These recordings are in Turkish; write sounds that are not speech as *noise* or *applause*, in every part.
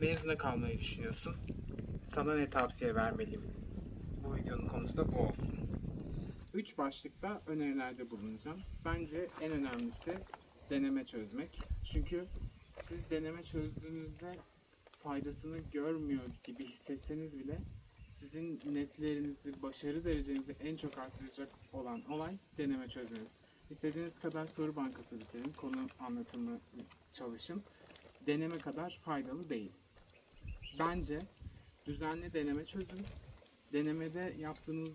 mezuna kalmayı düşünüyorsun. Sana ne tavsiye vermeliyim? Bu videonun konusu da bu olsun. Üç başlıkta önerilerde bulunacağım. Bence en önemlisi deneme çözmek. Çünkü siz deneme çözdüğünüzde faydasını görmüyor gibi hissetseniz bile sizin netlerinizi, başarı derecenizi en çok arttıracak olan olay deneme çözmeniz. İstediğiniz kadar soru bankası bitirin, konu anlatımı çalışın. Deneme kadar faydalı değil. Bence düzenli deneme çözün. Denemede yaptığınız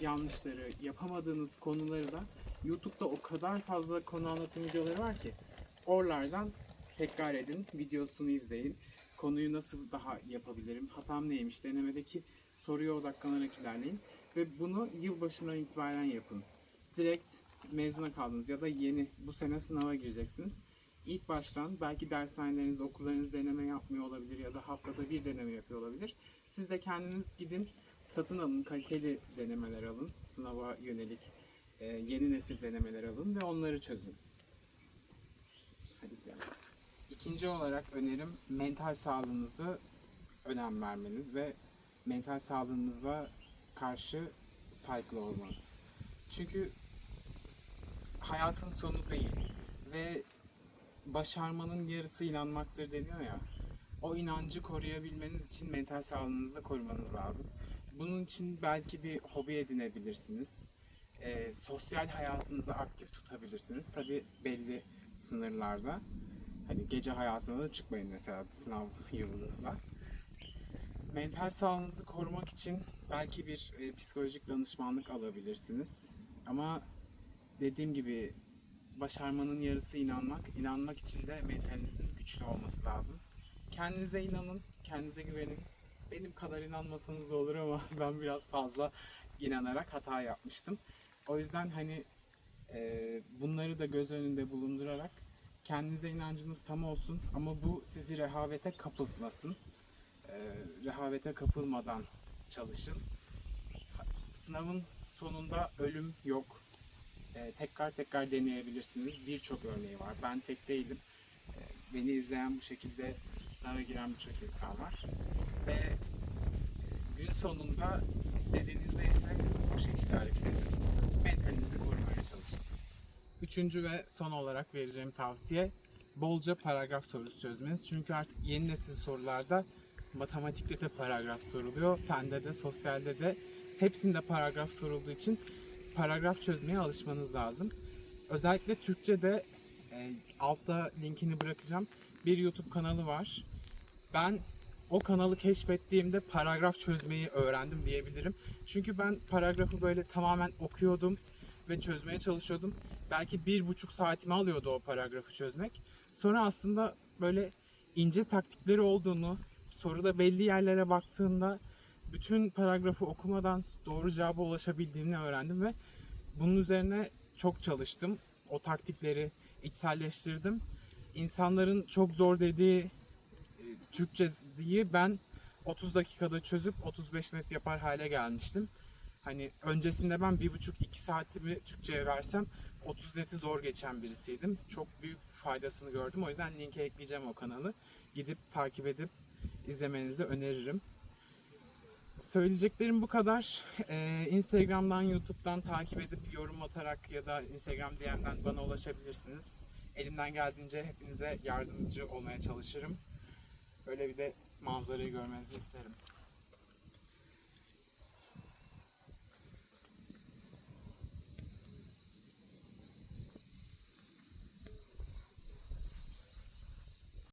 yanlışları, yapamadığınız konuları da YouTube'da o kadar fazla konu anlatım videoları var ki oralardan tekrar edin, videosunu izleyin. Konuyu nasıl daha yapabilirim, hatam neymiş, denemedeki soruya odaklanarak ilerleyin. Ve bunu yılbaşından itibaren yapın. Direkt mezuna kaldınız ya da yeni bu sene sınava gireceksiniz. İlk baştan belki dershaneleriniz, okullarınız deneme yapmıyor olabilir ya da haftada bir deneme yapıyor olabilir. Siz de kendiniz gidin satın alın, kaliteli denemeler alın, sınava yönelik e, yeni nesil denemeler alın ve onları çözün. Hadi gidelim. İkinci olarak önerim mental sağlığınızı önem vermeniz ve mental sağlığınıza karşı saygılı olmanız. Çünkü hayatın sonu değil ve başarmanın yarısı inanmaktır deniyor ya. O inancı koruyabilmeniz için mental sağlığınızı da korumanız lazım. Bunun için belki bir hobi edinebilirsiniz. Ee, sosyal hayatınızı aktif tutabilirsiniz. Tabi belli sınırlarda. Hani gece hayatına da çıkmayın mesela sınav *laughs* yılınızda. Mental sağlığınızı korumak için belki bir e, psikolojik danışmanlık alabilirsiniz. Ama dediğim gibi başarmanın yarısı inanmak. İnanmak için de mentalinizin güçlü olması lazım. Kendinize inanın, kendinize güvenin. Benim kadar inanmasanız da olur ama *laughs* ben biraz fazla inanarak hata yapmıştım. O yüzden hani e, bunları da göz önünde bulundurarak kendinize inancınız tam olsun ama bu sizi rehavete kapıltmasın. E, rehavete kapılmadan çalışın. Sınavın sonunda ölüm yok. E, tekrar tekrar deneyebilirsiniz. Birçok örneği var. Ben tek değilim. E, beni izleyen bu şekilde sınava giren birçok insan var. Ve gün sonunda istediğinizde ise bu şekilde hareket edin. Mentalinizi korumaya çalışın. Üçüncü ve son olarak vereceğim tavsiye bolca paragraf sorusu çözmeniz. Çünkü artık yeni nesil sorularda matematikte de paragraf soruluyor. Fende de, sosyalde de hepsinde paragraf sorulduğu için paragraf çözmeye alışmanız lazım. Özellikle Türkçe'de e, altta linkini bırakacağım. Bir YouTube kanalı var. Ben o kanalı keşfettiğimde paragraf çözmeyi öğrendim diyebilirim. Çünkü ben paragrafı böyle tamamen okuyordum ve çözmeye çalışıyordum. Belki bir buçuk saatimi alıyordu o paragrafı çözmek. Sonra aslında böyle ince taktikleri olduğunu, soruda belli yerlere baktığında bütün paragrafı okumadan doğru cevaba ulaşabildiğini öğrendim ve bunun üzerine çok çalıştım. O taktikleri içselleştirdim. İnsanların çok zor dediği e, Türkçeyi ben 30 dakikada çözüp 35 net yapar hale gelmiştim. Hani öncesinde ben bir buçuk iki saatimi Türkçe'ye versem 30 neti zor geçen birisiydim. Çok büyük faydasını gördüm. O yüzden linke ekleyeceğim o kanalı. Gidip takip edip izlemenizi öneririm. Söyleyeceklerim bu kadar. Ee, Instagram'dan, YouTube'dan takip edip yorum atarak ya da Instagram DM'den bana ulaşabilirsiniz. Elimden geldiğince hepinize yardımcı olmaya çalışırım. Böyle bir de manzarayı görmenizi isterim.